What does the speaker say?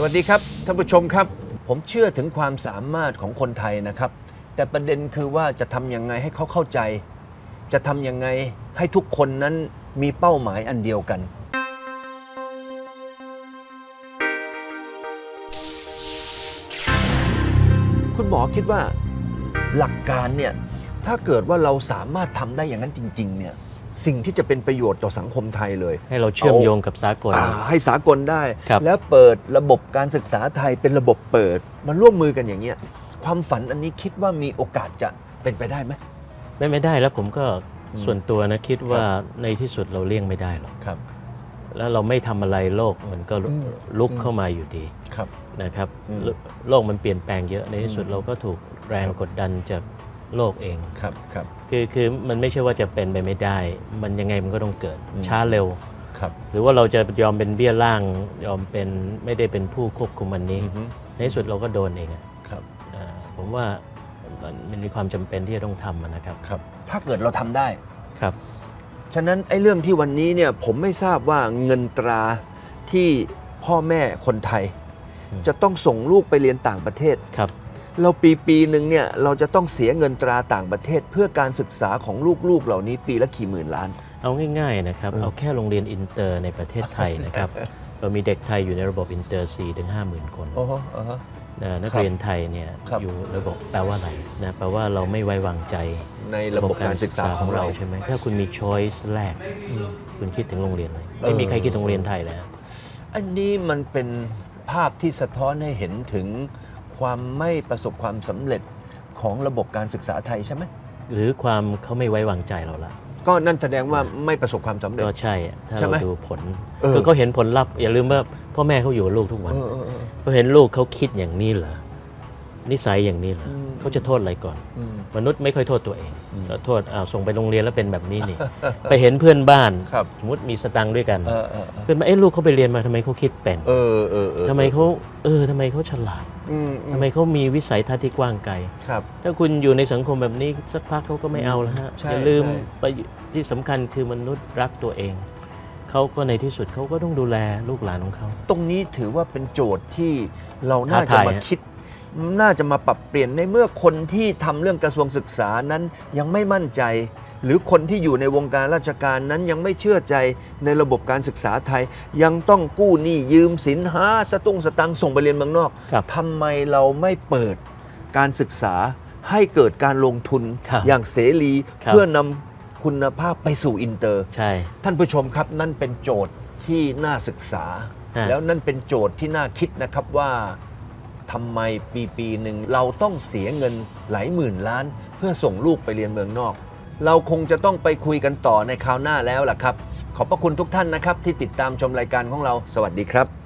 สวัสดีครับท่านผู้ชมครับ ผมเชื่อถึงความสามารถของคนไทยนะครับ แต่ประเด็นคือว่าจะทำยังไงให้เขาเข้าใจ จะทำยังไงให้ทุกคนนั้นมีเป้าหมายอันเดียวกัน คุณหมอคิดว่าหลักการเนี่ยถ้าเกิดว่าเราสามารถทำได้อย่างนั้นจริง ๆ เนี่ย สิ่งที่จะเป็นประโยชน์ต่อสังคมไทยเลย ให้เราเชื่อมโยงกับสากล อ่าให้สากลได้ ครับแล้วเปิดระบบการศึกษาไทยเป็นระบบเปิดมาร่วมมือกันอย่างเงี้ยความฝันอันนี้คิดว่ามีโอกาสจะเป็นไปได้ไหม ไม่ไม่ได้แล้วผมก็อืม ส่วนตัวนะคิดว่าในที่สุดเราเลี่ยงไม่ได้หรอกครับ แล้วเราไม่ทำอะไรโลกมันก็อืมลุกอืม เข้ามาอยู่ดีครับ นะครับอืมโลโลกมันเปลี่ยนแปลงเยอะในที่สุดอืม เราก็ถูกแรงกดดันจาก โลกเองครับครับคือคือมันไม่ใช่ว่าจะเป็นไปไม่ได้ มันยังไงมันก็ต้องเกิดอืมช้าเร็วครับ หรือว่าเราจะยอมเป็นเบี้ยล่างยอมเป็นไม่ได้เป็นผู้ควบคุมมันนี้อือฮึในที่สุดเราก็โดนเองอะครับอ่าผมว่ามันมันมีความจำเป็นที่จะต้องทำอะนะครับครับ ถ้าเกิดเราทำได้ครับ ฉะนั้นไอ้เรื่องที่วันนี้เนี่ยผมไม่ทราบว่าเงินตราที่พ่อแม่คนไทยอืมจะต้องส่งลูกไปเรียนต่างประเทศครับ เราปีปีหนึ่งเนี่ยเราจะต้องเสียเงินตราต่างประเทศ เพื่อการศึกษาของลูกๆเหล่านี้ปีละกี่หมื่นล้าน เอาง่ายๆนะครับ เออเอาแค่โรงเรียนอินเตอร์ในประเทศไทยนะครับ เรามีเด็กไทยอยู่ในระบบอินเตอร์4ถึง5 0,000คนโอ้โหอ่าฮะนะนักครับเรียนไทยเนี่ยครับอยู่ระบบแปลว่าอะไรนะแปลว่าเราไม่ไว้วางใจในระบบการศึกษาของเราใช่ไหมถ้าคุณมีช้อยส์แรกคุณคิดถึงโรงเรียนอะไรไม่มีใครคิดถึงโรงเรียนไทยเลยฮะอันนี้มันเป็นภาพที่สะท้อนให้เห็นถึง ความไม่ประสบความสำเร็จของระบบการศึกษาไทยใช่ไหมหรือความเขาไม่ไว้วางใจเราละก็นั่นแสดงว่าไม่ประสบความสำเร็จ ก็ใช่อะถ้าใช่เราไหมดูผลเออ คือเขาเห็นผลลัพธ์อย่าลืมว่าพ่อแม่เขาอยู่กับลูกทุกวันเออเออเออ เขาเห็นลูกเขาคิดอย่างนี้เหรอนิสัยอย่างนี้เหรออืม เขาจะโทษอะไรก่อน อืม มนุษย์ไม่ค่อยโทษตัวเองอืมแล้วโทษอ้าวส่งไปโรงเรียนแล้วเป็นแบบนี้นี่ ไปเห็นเพื่อนบ้าน ครับ สมมติมีสตังค์ด้วยกัน เออเออเออเพื่อนบ้านเอ้ลูกเขาไปเรียนมาทำไมเขาคิดเป็นเออเออเออทำไมเขาเออทำไมเขาฉลาดอืมอื ทำไมเขามีวิสัยทัศน์ที่กว้างไกลครับ ถ้าคุณอยู่ในสังคมแบบนี้สักพักเขาก็ไม่เอาแล้วฮะใช่อย่าลืมใช่ไปที่สำคัญคือมนุษย์รักตัวเอง เขาก็ในที่สุดเขาก็ต้องดูแลลูกหลานของเขา ตรงนี้ถือว่าเป็นโจทย์ที่เราน่าจะท้าทายมาฮะคิด น่าจะมาปรับเปลี่ยนในเมื่อคนที่ทำเรื่องกระทรวงศึกษานั้นยังไม่มั่นใจ หรือคนที่อยู่ในวงการราชการนั้นยังไม่เชื่อใจในระบบการศึกษาไทย ยังต้องกู้หนี้ยืมสินหาสตุ้งสตังค์ส่งไปเรียนเมืองนอกครับทำไมเราไม่เปิดการศึกษาให้เกิดการลงทุนครับอย่างเสรีครับ เพื่อนำคุณภาพไปสู่อินเตอร์ ใช่ ท่านผู้ชมครับนั่นเป็นโจทย์ที่น่าศึกษา ฮะ แล้วนั่นเป็นโจทย์ที่น่าคิดนะครับว่าทำไมปีปีหนึ่งเราต้องเสียเงินหลายหมื่นล้าน เพื่อส่งลูกไปเรียนเมืองนอก เราคงจะต้องไปคุยกันต่อในคราวหน้าแล้วล่ะครับ ขอบพระคุณทุกท่านนะครับที่ติดตามชมรายการของเรา สวัสดีครับ